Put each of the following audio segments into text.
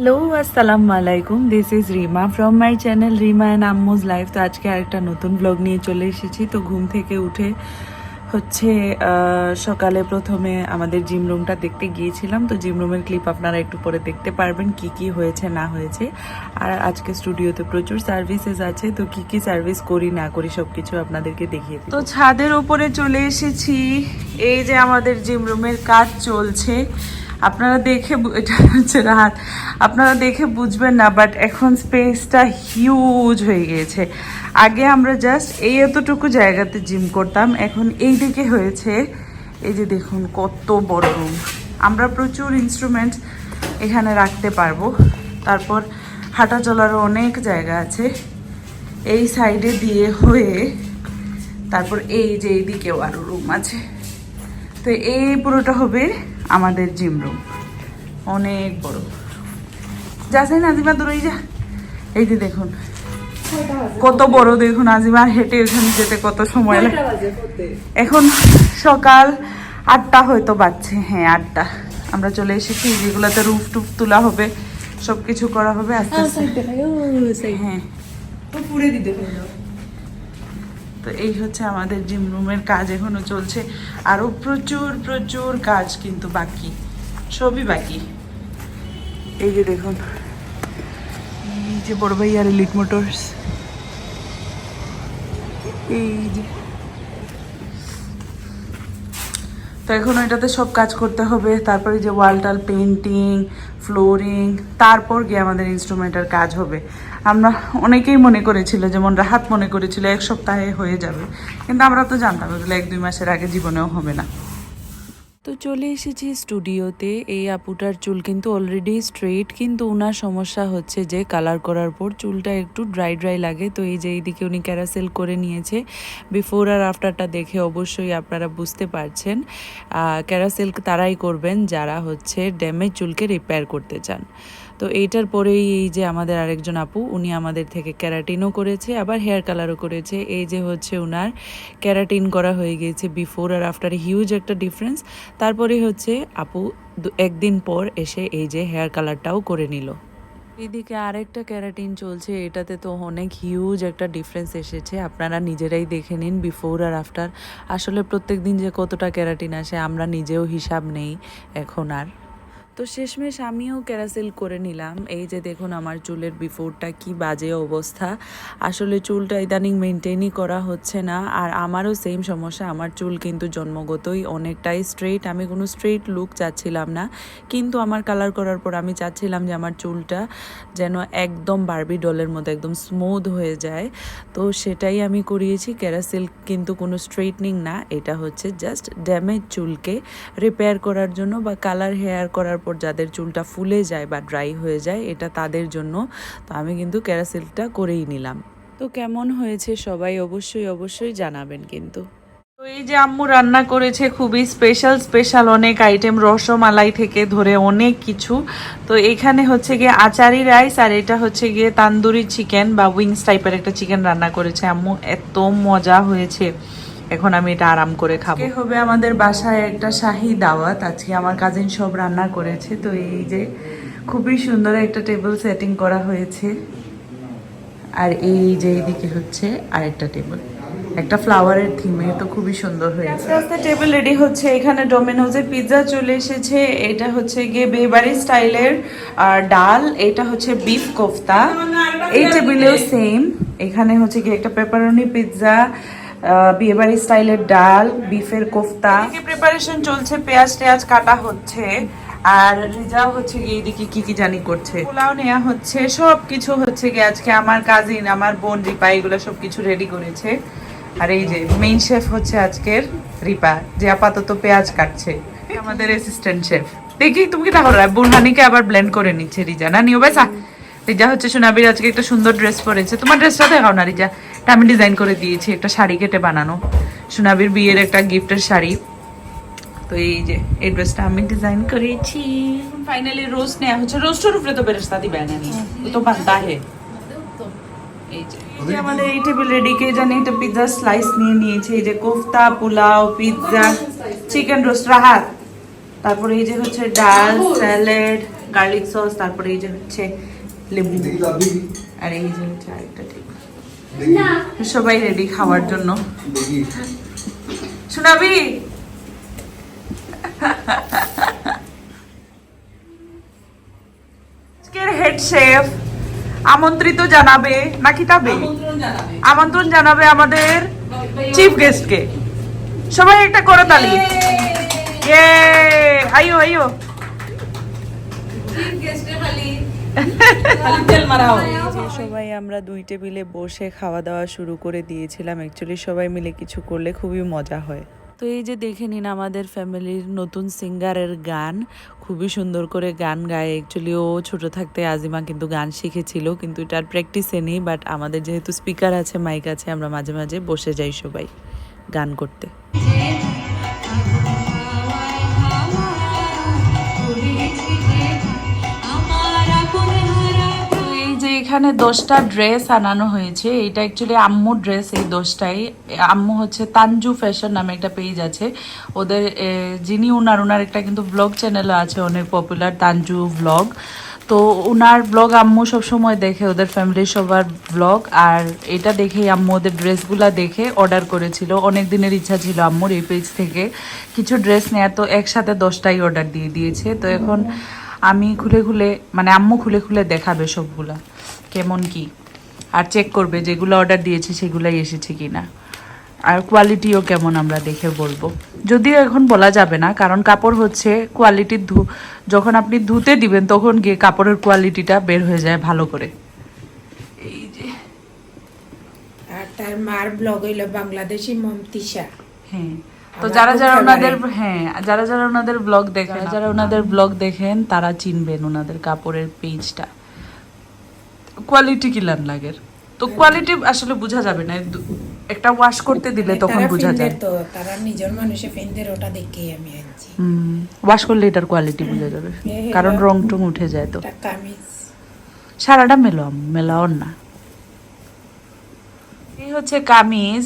Hello আসসালামু আলাইকুম this is Rima from my channel Rima and Ammu's life তো আজকে আরেকটা নতুন ব্লগ নিয়ে চলে এসেছি। তো ঘুম থেকে উঠে হচ্ছে সকালে প্রথমে আমাদের জিম রুমটা দেখতে গিয়েছিলাম। তো জিম রুমের ক্লিপ আপনারা একটু পরে দেখতে পারবেন, কি কি হয়েছে, না হয়েছে। আর আজকে স্টুডিওতে প্রচুর সার্ভিসেস আছে। তো কি কি সার্ভিস করি, না করি সব কিছু আপনাদেরকে দেখিয়ে তো ছাদের উপরে চলে এসেছি। এই যে আমাদের জিম রুমের কাজ চলছে। আপনারা দেখে এটা হচ্ছে রাত আপনারা দেখে বুঝবেন না বাট এখন স্পেসটা হিউজ হয়ে গিয়েছে। আগে আমরা জাস্ট এই এতটুকু জায়গাতে জিম করতাম, এখন এই দিকে হয়েছে, এই যে দেখুন কত বড় রুম আমরা প্রচুর ইনস্ট্রুমেন্ট এখানে রাখতে পারব। তারপর হাঁটা চলারও অনেক জায়গা আছে। এই সাইডে দিয়ে হয়ে, তারপর এই যে এইদিকেও আরও রুম আছে। তো এই পুরোটা হবে আমাদের জিম রুম অনেক বড়। যাচ্ছেন আজিমা দূরই যা। এই যে দেখুন কত বড় দেখুন আজিমা হেঁটে ওখানে যেতে কত সময় লাগে। এখন সকাল আটটা হয়তো বাজছে। হ্যাঁ আটটা। আমরা চলে এসেছি যেগুলোতে রুফ টুফ তোলা হবে সব কিছু করা হবে আস্তে আস্তে। হ্যাঁ। তো এই হচ্ছে আমাদের জিম রুমের কাজ এখনও চলছে। আরও প্রচুর প্রচুর কাজ কিন্তু বাকি। সবই বাকি। এই যে দেখুন, এই যে বড় ভাই আর লিট মোটরস এই যে। তো এখন এটাতে সব কাজ করতে হবে। তারপরে যে ওয়াল টাল পেন্টিং ফ্লোরিং তারপর গিয়ে আমাদের ইনস্ট্রুমেন্টের কাজ হবে। আমরা অনেকেই মনে করেছিল, যেমন রাহাত মনে করেছিল, এক সপ্তাহে হয়ে যাবে। কিন্তু আমরা তো জানতাম, এগুলো এক দুই মাসের আগে জীবনেও হবে না। তো চলে এসেছি স্টুডিওতে। এই আপুটার চুল কিন্তু অলরেডি স্ট্রেট কিন্তু ওনার সমস্যা হচ্ছে যে কালার করার পর চুলটা একটু ড্রাই ড্রাই লাগে। তো এই যে এইদিকে উনি ক্যারাসেল করে নিয়েছে। বিফোর আর আফটারটা দেখে অবশ্যই আপনারা বুঝতে পারছেন। ক্যারাসেল তারাই করবেন যারা হচ্ছে ড্যামেজ চুলকে রিপেয়ার করতে চান। তো এইটার পরেই এই যে আমাদের আরেকজন আপু, উনি আমাদের থেকে ক্যারাটিনও করেছে, আবার হেয়ার কালারও করেছে। এই যে হচ্ছে উনার ক্যারাটিন করা হয়ে গিয়েছে বিফোর আর আফটার হিউজ একটা ডিফারেন্স তারপরে হচ্ছে আপু একদিন পর এসে এই যে হেয়ার কালারটাও করে নিল। এদিকে আরেকটা ক্যারাটিন চলছে, এটাতে তো অনেক হিউজ একটা ডিফারেন্স এসেছে। আপনারা নিজেরাই দেখে নিন বিফোর আর আফটার আসলে প্রত্যেক দিন যে কতটা ক্যারাটিন আসে, আমরা নিজেও হিসাব নেই এখন আর। তো শেষমেশ আমিও ক্যারাসেল করে নিলাম। এই যে দেখুন আমার চুলের বিফোরটা কি বাজে অবস্থা। আসলে চুলটা ইদানিং মেনটেনই করা হচ্ছে না। আর আমারও সেম সমস্যা, আমার চুল কিন্তু জন্মগতই অনেকটাই স্ট্রেট। আমি কোনো স্ট্রেট লুক চাচ্ছিলাম না। কিন্তু আমার কালার করার পর আমি চাচ্ছিলাম যে আমার চুলটা যেন একদম বারবি ডলের মতো, একদম স্মুথ হয়ে যায়। তো সেটাই আমি করিয়েছি। ক্যারাসেল কিন্তু কোনো স্ট্রেটনিং না। এটা হচ্ছে জাস্ট ড্যামেজ চুলকে। রিপেয়ার করার জন্য বা কালার হেয়ার করার পর যাদের চুলটা ফুলে যায় বা ড্রাই হয়ে যায়, এটা তাদের জন্য। তো আমি কিন্তু ক্যারাসেলটা করেই নিলাম। তো কেমন হয়েছে সবাই অবশ্যই অবশ্যই জানাবেন কিন্তু। তো এই যে আম্মু রান্না করেছে, খুবই স্পেশাল স্পেশাল অনেক আইটেম রসমালাই থেকে ধরে অনেক কিছু। তো এখানে হচ্ছে গিয়ে আচারি রাইস আর এটা হচ্ছে গিয়ে তান্দুরি চিকেন বা উইংস টাইপের একটা চিকেন রান্না করেছে। আম্মু, এত মজা হয়েছে। এখন আমি এটা আরাম করে খাব। হবে আমাদের বাসায় একটা শাহী দাওয়াত। আজকে আমার কাজিন সব রান্না করেছে। তো এই যে খুবই সুন্দর একটা টেবিল সেটিং করা হয়েছে। আর এই যে এইদিকে হচ্ছে আরেকটা টেবিল একটা ফ্লাওয়ারের থিমে তো খুবই সুন্দর হয়েছে। আস্তে আস্তে টেবিল রেডি হচ্ছে। এখানে ডোমিনোজে পিৎজা চলে এসেছে। এটা হচ্ছে গিয়ে বেবারি স্টাইলের আর ডাল, এটা হচ্ছে বিফ কোফতা। এই টেবিলেও সেম এখানে হচ্ছে গিয়ে একটা পেপারনি পিৎজা বিয়েবাড়ি স্টাইলের ডাল, বিফের কোফতা। প্রিপারেশন চলছে, পেঁয়াজ টেয়াজ কাটা হচ্ছে, আর রিজা হচ্ছে গিয়ে এদিকে কি কি জানি করছে। পোলাও নেওয়া হচ্ছে সব কিছু হচ্ছে গিয়ে আজকে আমার কাজিন আমার বোন রিপা, এগুলো সব কিছু রেডি করেছে। আর এই যে মেইন শেফ হচ্ছে আজকের রিপা, যে আপাতত পেঁয়াজ কাটছে, আমাদের অ্যাসিস্ট্যান্ট শেফ দেখি, তুমি কি তাহলে, বুনহানিকে আবার ব্লেন্ড করে নিচ্ছে রিজা। না, নিও বেসা রিজা হচ্ছে সোনাবির আজকে একটা সুন্দর ড্রেস পরেছে। তোমার ড্রেসটা দেখাও না, রিজা। আমি ডিজাইন করে দিয়েছি একটা শাড়ি কেটে বানানো। সোনাবির বিয়ের একটা গিফটের শাড়ি। তো এই যে এই ড্রেসটা আমি ডিজাইন করেছি। ফাইনালি রোস্ট নেওয়া হচ্ছে। রোস্টের উপরে তো বেরেস্তা দিবে না ও তো বানতা হে। এই যে আমাদের এই টেবিল রেডি কে জানি একটা পিৎজা স্লাইস নিয়ে নিয়েছে। এই যে kofta pulao pizza chicken roast Rahat. তারপরে এই যে হচ্ছে ডাল স্যালাড গার্লিক সস তারপরে এই যে হচ্ছে লেবু। আর এই যে হচ্ছে আরেকটা ঠিক সবাই রেডি খাওয়ার জন্য। শোনাবি হেড শেফ আমন্ত্রিত জানাবে নাকি তবে? আমন্ত্রণ জানাবে। আমাদের চিফ গেস্টকে সবাই একটা করে তালি। ইয়ে আইও আইও। যে সবাই আমরা দুই টেবিলে বসে খাওয়া দাওয়া শুরু করে দিয়েছিলাম। অ্যাকচুয়ালি সবাই মিলে কিছু করলে খুবই মজা হয়। তো এই যে দেখে নিন আমাদের ফ্যামিলির নতুন সিঙ্গারের গান। খুবই সুন্দর করে গান গায়। অ্যাকচুয়ালি ও ছোট থাকতে আজিমা কিন্তু গান শিখেছিল, কিন্তু এটার প্র্যাকটিসে নেই। বাট আমাদের যেহেতু স্পিকার আছে মাইক আছে, আমরা মাঝে মাঝে বসে যাই সবাই গান করতে। এখানে দশটা ড্রেস আনানো হয়েছে। এটা অ্যাকচুয়ালি আম্মু ড্রেস এই দশটাই। আম্মু হচ্ছে তানজু ফ্যাশন নামে একটা পেজ আছে। ওদের যিনি উনার উনার একটা কিন্তু ব্লগ চ্যানেল আছে, অনেক পপুলার তানজু ব্লগ তো উনার ব্লগ আম্মু সবসময় দেখে, ওদের ফ্যামিলির সবার ব্লগ আর এটা দেখেই আম্মু ওদের ড্রেসগুলা দেখে অর্ডার করেছিল। অনেক দিনের ইচ্ছা ছিল আম্মুর এই পেজ থেকে। কিছু ড্রেস নেওয়া তো একসাথে দশটাই অর্ডার দিয়ে দিয়েছে। তো এখন আমি খুলে খুলে মানে আম্মু খুলে খুলে দেখাবে সবগুলা কেমন কি। আর চেক করবে যেগুলো অর্ডার দিয়েছে সেগুলাই এসেছে কি না আর কোয়ালিটিও কেমন আমরা দেখে বলব। যদিও এখন বলা যাবে না কারণ কাপড় হচ্ছে কোয়ালিটির ধু যখন আপনি ধুতে দিবেন তখন গিয়ে কাপড়ের কোয়ালিটিটা বের হয়ে যায় ভালো করে। এই যে। আর তার মার ব্লগ হইল বাংলাদেশি মমতিশা হ্যাঁ। তো যারা যারা ওনাদের হ্যাঁ যারা যারা ওনাদের ব্লগ দেখেন যারা ওনাদের ব্লগ দেখেন তারা চিনবেন ওনাদের কাপড়ের পেজটা। কোয়ালিটি কিলান লাগের? তো কোয়ালিটি আসলে বোঝা যাবে না একটা ওয়াশ করতে দিলে তখন বোঝা যায়। তো তারা নিজের মানুষে ফিনদের ওটা দেখেই আমি আনছি ওয়াশ করলে এটার কোয়ালিটি বোঝা যাবে। কারণ। রং টং উঠে যায় তো। কামিজ। সারাটা মেলাম মেলাওর না। এই হচ্ছে কামিজ।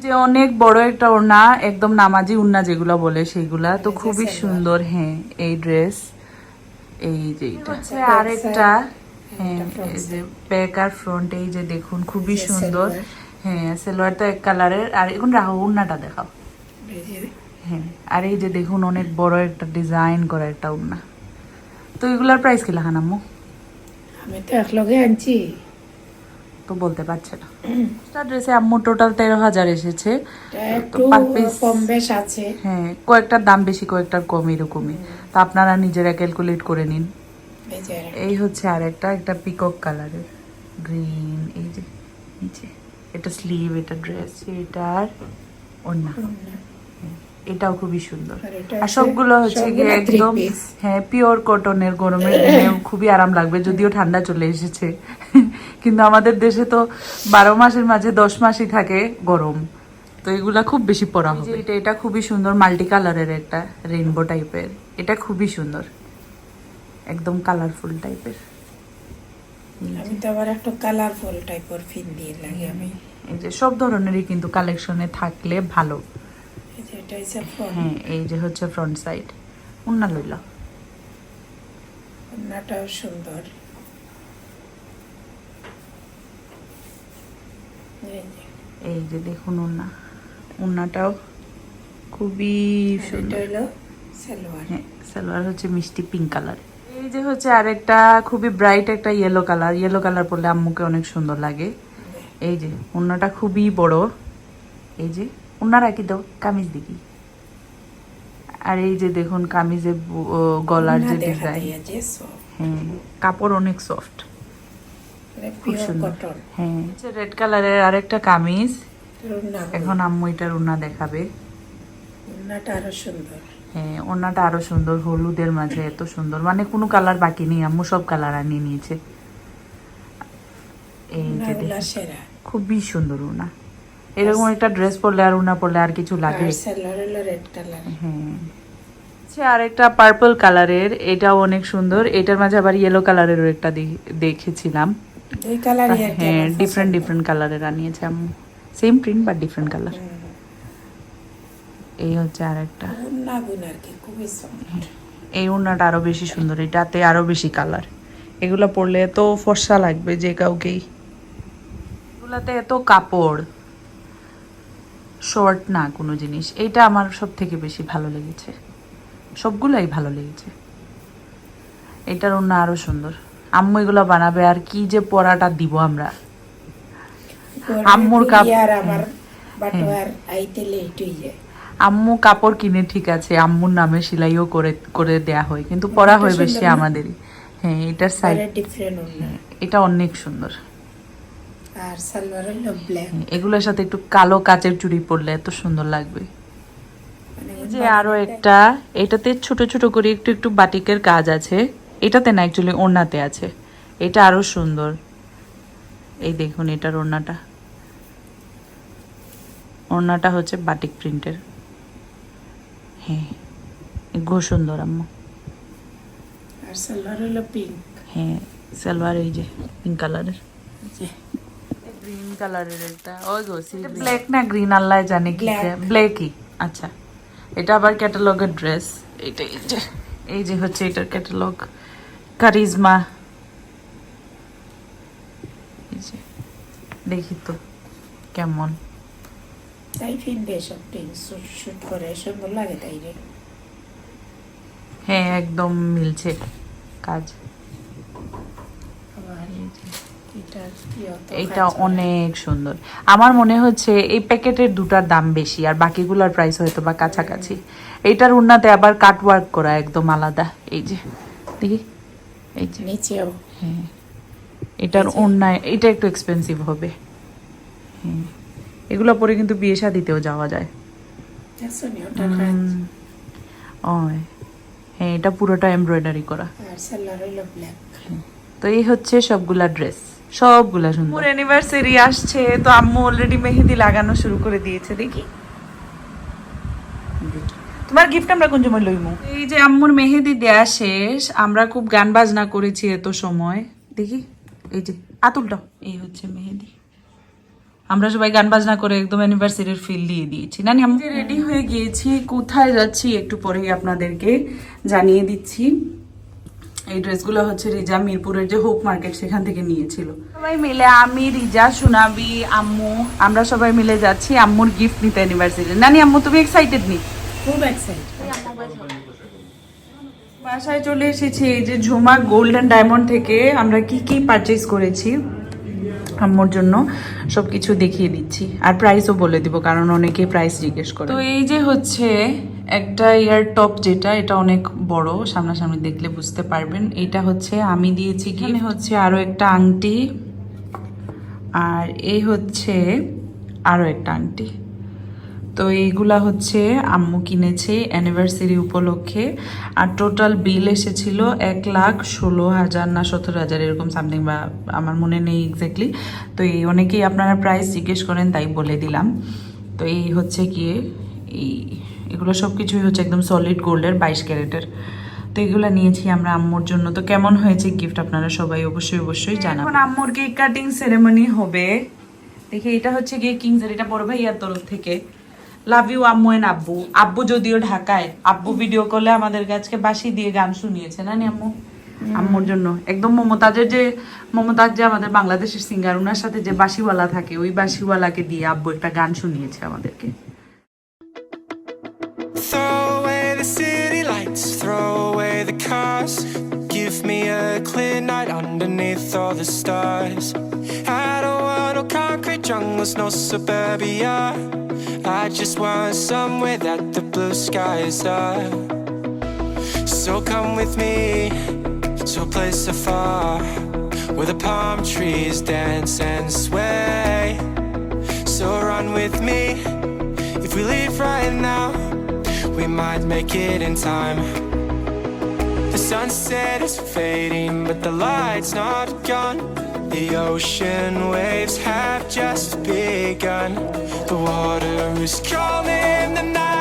যে অনেক বড় একটা ওড়না একদম নামাজি উন্না যেগুলো বলে সেইগুলা তো খুবই সুন্দর হ্যাঁ এই ড্রেস এই যে হচ্ছে আরেকটা হ্যাঁ এটা front এই যে ব্যাক আর ফ্রন্ট এই যে দেখুন খুবই সুন্দর। হ্যাঁ সালোয়ার তো এক কালারের আর এখন রাখো উন্নাটা দেখাও। হ্যাঁ আর এই যে দেখুন অনেক বড় একটা ডিজাইন করা একটা উন্না তো এগুলার প্রাইস কি লাগান আম্মু? আমি তো একলগে আনছি। তো বলতে পারছে না। ড্রেসে আম্মু টোটাল তেরো হাজার এসেছে। এটা একটু কম বেশ আছে। হ্যাঁ কয়েকটার দাম বেশি কয়েকটার কম এরকমই। তা আপনারা নিজেরা ক্যালকুলেট করে নিন। এই হচ্ছে আরেকটা একটা পিকক কালারের গ্রিন এই যে নিচে। এটা স্লিভ এটা ড্রেস এটার অন্য এটাও খুবই সুন্দর। আর এটা আর সবগুলো হচ্ছে গিয়ে একদম হ্যাঁ পিওর কটনের গরমের দিনে খুবই আরাম লাগবে যদিও ঠান্ডা চলে এসেছে। কিন্তু আমাদের দেশে তো বারো মাসের মাঝে দশ মাসই থাকে গরম। তো এগুলা খুব বেশি পরা হবে। এটা এটা খুবই সুন্দর মাল্টি কালারের একটা রেইনবো টাইপের। এটা খুবই সুন্দর। একদম কালারফুল টাইপের। আমি তো আবার একটু কালারফুল টাইপের ফিন দিয়ে লাগে আমি। এই যে সব ধরনেরই কিন্তু কালেকশনে থাকলে ভালো। এই যে এটা হচ্ছে হ্যাঁ এই যে হচ্ছে ফ্রন্ট সাইড উন্না লইলা। ওনাটাও সুন্দর। এই যে দেখুন উন্না। উন্নাটাও খুবই সুন্দর। সালোয়ার। হ্যাঁ সালোয়ার হচ্ছে মিষ্টি পিঙ্ক কালার এই যে হচ্ছে আরেকটা খুবই ব্রাইট একটা ইয়েলো কালার ইয়েলো কালার পরলে আম্মুকে অনেক সুন্দর লাগে। এই যে উন্নাটা খুবই বড়। এই যে উন্নারা কি দাও কামিজ দেখি। আর এই যে দেখুন ও, গলার যে ডিজাইন হ্যাঁ কাপড় অনেক সফট মানে খুব pure সুন্দর cotton। হ্যাঁ। রেড কালারের আরেকটা কামিজ। এখন আম্মু এটার উন্না দেখাবে। আরও সুন্দর। হ্যাঁ ওনাটা আরও সুন্দর হলুদের মাঝে এত সুন্দর। মানে কোনো কালার বাকি নেই আম্মু সব কালার আনিয়ে নিয়েছে। এই যে খুবই সুন্দর উনা এরকম একটা ড্রেস পরলে আর উনা পরলে আর কিছু লাগে? আর হ্যাঁ। আচ্ছা আরেকটা পার্পল কালারের এটাও অনেক সুন্দর। এটার মাঝে আবার ইয়েলো কালারেরও একটা দেখেছিলাম। দুই কালারই হ্যাঁ ডিফারেন্ট ডিফারেন্ট কালারের আনিয়েছে আম্মু। Same print but different colour এই হচ্ছে আরেকটা। আর কি খুবই এই ওড়নাটা আরও বেশি সুন্দর এটাতে আরও বেশি কালার এগুলো পরলে এত ফর্সা লাগবে যে কাউকেই। এগুলাতে এত কাপড়। শর্ট না কোনো জিনিস। এইটা আমার সব থেকে বেশি ভালো লেগেছে। সবগুলাই ভালো লেগেছে। এটার অন্য আরও সুন্দর। আম্মু এগুলো বানাবে আর কি যে পড়াটা দিব আমরা? আম্মুর কাপ- হয়ে। আম্মু কাপড় কিনে ঠিক আছে আম্মুর নামে সেলাইও করে করে দেয়া হয় কিন্তু পড়া হয় বেশি? আমাদেরই। হ্যাঁ এটার সাইড এটা অনেক সুন্দর। আর সালোয়ার হলো ব্ল্যাক হ্যাঁ, এগুলোর সাথে একটু কালো কাচের চুড়ি পরলে এত সুন্দর লাগবে। মানে যে আরও একটা এটাতে ছোট ছোট করে একটু একটু বাটিকের কাজ আছে। এটাতে না অ্যাকচুয়ালি ওড়নাতে আছে। এটা আরও সুন্দর। এই দেখুন এটার ওড়নাটা। ওড়নাটা হচ্ছে বাটিক প্রিন্টের হ্যাঁ এগুলো সুন্দর আম্মু। আর সালোয়ার হলো পিঙ্ক হ্যাঁ সালোয়ার এই যে পিঙ্ক কালারের গ্রিন কালারের এটা। ওই গো ব্ল্যাক না গ্রিন আল্লাহ জানে কি. ব্ল্যাকই আচ্ছা। এটা আবার ক্যাটালগের ড্রেস এইটা এই যে এই যে হচ্ছে এটার ক্যাটালগ কারিজমা দেখি তো কেমন তাই ফিনবে সব পিঙ্ক শুট করে সুন্দর লাগে তাই রে হ্যাঁ একদম মিলছে কাজ এটা? অনেক সুন্দর। আমার মনে হচ্ছে এই প্যাকেটের দুটার দাম বেশি আর বাকিগুলোর প্রাইস হয়তো বা কাছাকাছি। এইটার উন্নাতে আবার কাট ওয়ার্ক করা একদম আলাদা। এই যে দেখি। এই যে নিচেও। হ্যাঁ। এটার অন্যায় এটা একটু এক্সপেন্সিভ হবে। হ্যাঁ। এগুলো পরে কিন্তু বিয়ে শাদিতেও যাওয়া যায়। ওই। হ্যাঁ এটা পুরোটা এমব্রয়ডারি করা। ব্ল্যাক তো এই হচ্ছে সবগুলা ড্রেস সবগুলা সুন্দর। মোর অ্যানিভার্সারি আসছে তো আম্মু অলরেডি মেহেদি লাগানো শুরু করে দিয়েছে দেখি। তোমার গিফট আমরা কোন সময় লইমু? এই যে আম্মুর মেহেদি দেয়া শেষ আমরা খুব গান বাজনা করেছি এত সময়। দেখি এই যে আতুলটা এই হচ্ছে মেহেদি। আমরা সবাই গান বাজনা করে একদম অ্যানিভার্সারির ফিল দিয়ে দিয়েছি। নানি আমি রেডি হয়ে গিয়েছি কোথায় যাচ্ছি একটু পরেই আপনাদেরকে জানিয়ে দিচ্ছি। এই ড্রেসগুলো হচ্ছে রিজা মিরপুরের যে হোপ মার্কেট সেখান থেকে নিয়েছিল। সবাই মিলে আমি রিজা সুনাবি আম্মু আমরা সবাই মিলে যাচ্ছি আম্মুর গিফট নিতে অ্যানিভার্সারি নানি আম্মু তুমি এক্সাইটেড নি? খুব এক্সাইটেড বাসায় চলে এসেছি এই যে ঝুমা গোল্ডেন ডায়মন্ড থেকে আমরা কি কি পারচেজ করেছি আম্মুর জন্য সব কিছু দেখিয়ে দিচ্ছি। আর প্রাইসও বলে দিব কারণ অনেকে প্রাইস জিজ্ঞেস করে। তো এই যে হচ্ছে একটা ইয়ার টপ যেটা এটা অনেক বড় সামনাসামনি দেখলে বুঝতে পারবেন। এটা হচ্ছে আমি দিয়েছি এখানে হচ্ছে আরও একটা আংটি আর এই হচ্ছে আরও একটা আংটি। তো এইগুলা হচ্ছে আম্মু কিনেছে অ্যানিভার্সারি উপলক্ষে। আর টোটাল বিল এসেছিল এক লাখ ষোলো হাজার না সতেরো হাজার, এরকম সামথিং বা আমার মনে নেই এক্স্যাক্টলি তো এই অনেকেই আপনারা প্রাইস জিজ্ঞেস করেন, তাই বলে দিলাম। তো এই হচ্ছে গিয়ে এই, এগুলো সব কিছুই হচ্ছে একদম সলিড গোল্ডের বাইশ ক্যারেটের। তো এগুলো নিয়েছি আমরা আম্মুর জন্য। তো কেমন হয়েছে গিফট আপনারা সবাই অবশ্যই অবশ্যই জানাবেন। এখন আম্মুর কেক কাটিং সেরেমনি হবে। দেখি, এটা হচ্ছে গিয়ে কিংসের এটা বড় ভাইয়ার তরফ থেকে। লাভ ইউ আম্মু এন্ড আব্বু আব্বু যদিও ঢাকায় আব্বু ভিডিও কলে আমাদের আজকে বাসি দিয়ে গান শুনিয়েছে না নি আম্মু আম্মুর জন্য একদম মমতাজের যে মমতাজ যে আমাদের বাংলাদেশের সিঙ্গার ওনার সাথে যে বাসিওয়ালা থাকে ওই বাসিওয়ালাকে দিয়ে আব্বু একটা গান শুনিয়েছে আমাদেরকে. Give me a clear night underneath all the stars. I don't jungles, no suburbia. I just want somewhere that the blue skies are. So come with me to a place afar where the palm trees dance and sway. So run with me if we leave right now we might make it in time. The sunset is fading, but the light's not gone. The ocean waves have just begun. The water is calling, the night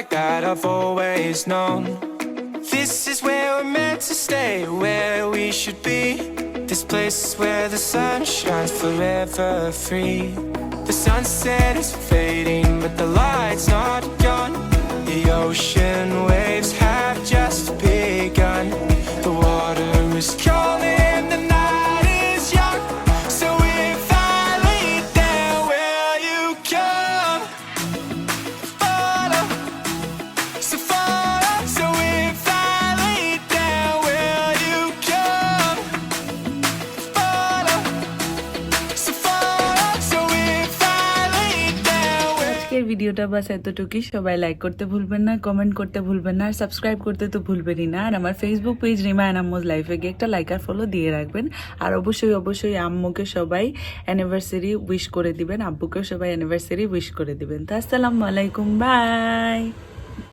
like that I've always known. This is where we're meant to stay, where we should be. This place is where the sun shines forever free. The sunset is fading, but the light's not gone. The ocean waves ভিডিওটা বাস এতটুকুই। সবাই like করতে ভুলবেন না comment করতে ভুলবেন না, আর subscribe করতে তো ভুলবেনই না। আর আমার ফেসবুক পেজ রিমা এনামোজ লাইফে গিয়ে একটা লাইক আর ফলো দিয়ে রাখবেন। আর অবশ্যই অবশ্যই আম্মুকে সবাই অ্যানিভার্সারি উইশ করে দিবেন, আব্বুকেও সবাই অ্যানিভার্সারি উইশ করে দিবেন। তো আসসালামু আলাইকুম বাই